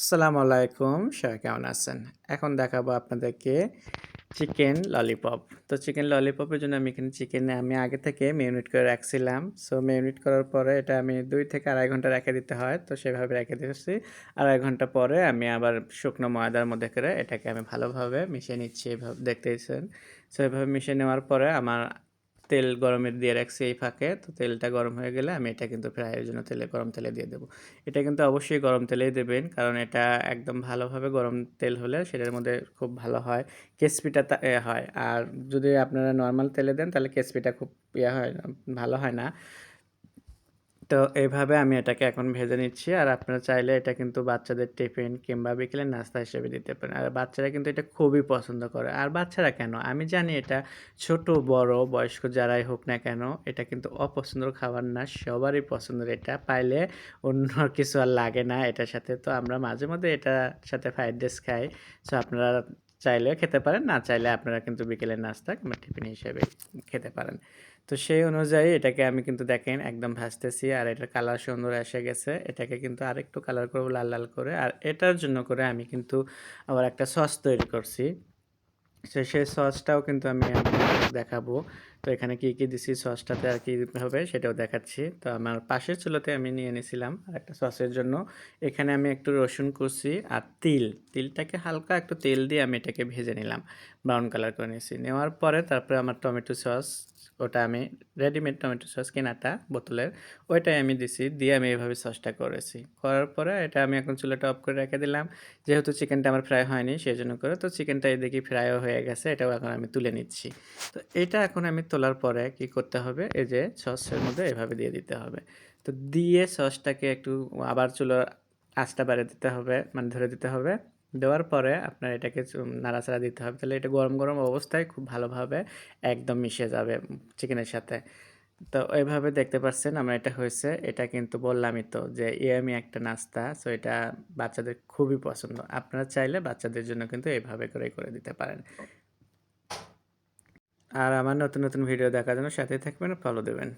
আসসালামু আলাইকুম, সবাই কেমন আছেন? এখন দেখাবো আপনাদেরকে চিকেন ললিপপ। তো চিকেন ললিপপের জন্য আমি এখানে চিকেনে আমি আগে থেকে মেরিনেট করে রাখছিলাম। সো মেরিনেট করার পরে এটা আমি দুই থেকে আড়াই ঘণ্টা রেখে দিতে হয়। তো সেভাবে রেখে দিয়েছি। আড়াই ঘণ্টা পরে আমি আবার শুকনো ময়দার মধ্যে করে এটাকে আমি ভালোভাবে মিশিয়ে নিচ্ছি। এভাবে দেখতেইছেন সো এভাবে মিশিয়ে নেওয়ার পরে আমার তেল গরমে দিয়ে রাখছি এই ফাঁকে, তো তেলটা গরম হয়ে গেলে আমি এটা কিন্তু ফ্রাইয়ের জন্য তেলে, গরম তেলে দিয়ে দেবো। এটা কিন্তু অবশ্যই গরম তেলেই দেবেন, কারণ এটা একদম ভালোভাবে গরম তেল হলে সেটার মধ্যে খুব ভালো হয় কেসপিটা হয়। আর যদি আপনারা নর্মাল তেলে দেন তাহলে কেসপিটা খুব ইয়ে হয়, ভালো হয় না। তো এইভাবে আমি এটাকে এখন ভেজে নিচ্ছি। আর আপনারা চাইলে এটা কিন্তু বাচ্চাদের টিফিন কিংবা বিকেলের নাস্তা হিসেবে দিতে পারেন। আর বাচ্চারা কিন্তু এটা খুবই পছন্দ করে। আর বাচ্চারা কেন? আমি জানি এটা ছোট, বড়, বয়স্ক যারাই হোক না কেন, এটা কিন্তু অপছন্দর খাবার না, সবারই পছন্দের এটা। পাইলে অন্য কিছু আর লাগে না এটার সাথে। তো আমরা মাঝে মধ্যে এটার সাথে ফ্রাইড রাইস খাই। সো আপনারা চাইলেও খেতে পারেন, না চাইলে আপনারা কিন্তু বিকেলের নাস্তা কিংবা টিফিন হিসেবে খেতে পারেন। তো সেই অনুযায়ী এটাকে আমি কিন্তু দেখেন একদম ভাজতেছি আর এটার কালার সুন্দর এসে গেছে। এটাকে কিন্তু আরেকটু কালার করব লাল লাল করে। আর এটার জন্য করে আমি কিন্তু আবার একটা সস তৈরি করছি। সে সেই সসটাও কিন্তু আমি দেখাবো। তো এখানে কি কি দিছি সসটাতে আর কি হবে সেটাও দেখাচ্ছি। তো আমার পাশের চুলোতে আমি নিয়ে নিয়েছিলাম একটা সসের জন্য। এখানে আমি একটু রসুন কুচি আর তিল। তিলটাকে হালকা একটু তেল দিয়ে আমি এটাকে ভেজে নিলাম। ব্রাউন কালার করে নিয়েছি। নেওয়ার পরে তারপরে আমার টমেটো সস ওটা আমি রেডিমেড টমেটো সস কেনাটা বোতলের, ওইটাই আমি দিছি, দিয়ে আমি এইভাবে সসটা করেছি। করার পরে এটা আমি এখন চুলাটা অফ করে রেখে দিলাম। যেহেতু চিকেনটা আমার ফ্রাই হয়নি সেই জন্য করে তো চিকেনটা এদিকে ফ্রাইও হয়ে গেছে, এটাও এখন আমি তুলে নিচ্ছি। তো এটা এখন আমি তোলার পরে কি করতে হবে? এই যে সসের মধ্যে এভাবে দিয়ে দিতে হবে। তো দিয়ে সসটাকে একটু আবার চুলো আঁচটা বাড়ে দিতে হবে মানে ধরে দিতে হবে। দেওয়ার পরে আপনার এটাকে নাড়াচাড়া দিতে হবে। তাহলে এটা গরম গরম অবস্থায় খুব ভালোভাবে একদম মিশে যাবে চিকেনের সাথে। তো ওইভাবে দেখতে পাচ্ছেন আমার এটা হয়েছে। এটা কিন্তু বললামই তো যে ইয়ামি একটা নাস্তা। সো এটা বাচ্চাদের খুবই পছন্দ। আপনারা চাইলে বাচ্চাদের জন্য কিন্তু এইভাবে করে করে দিতে পারেন। আর আমার নতুন নতুন ভিডিও দেখার জন্য সাথে থাকবেন। ফলো দেবেন।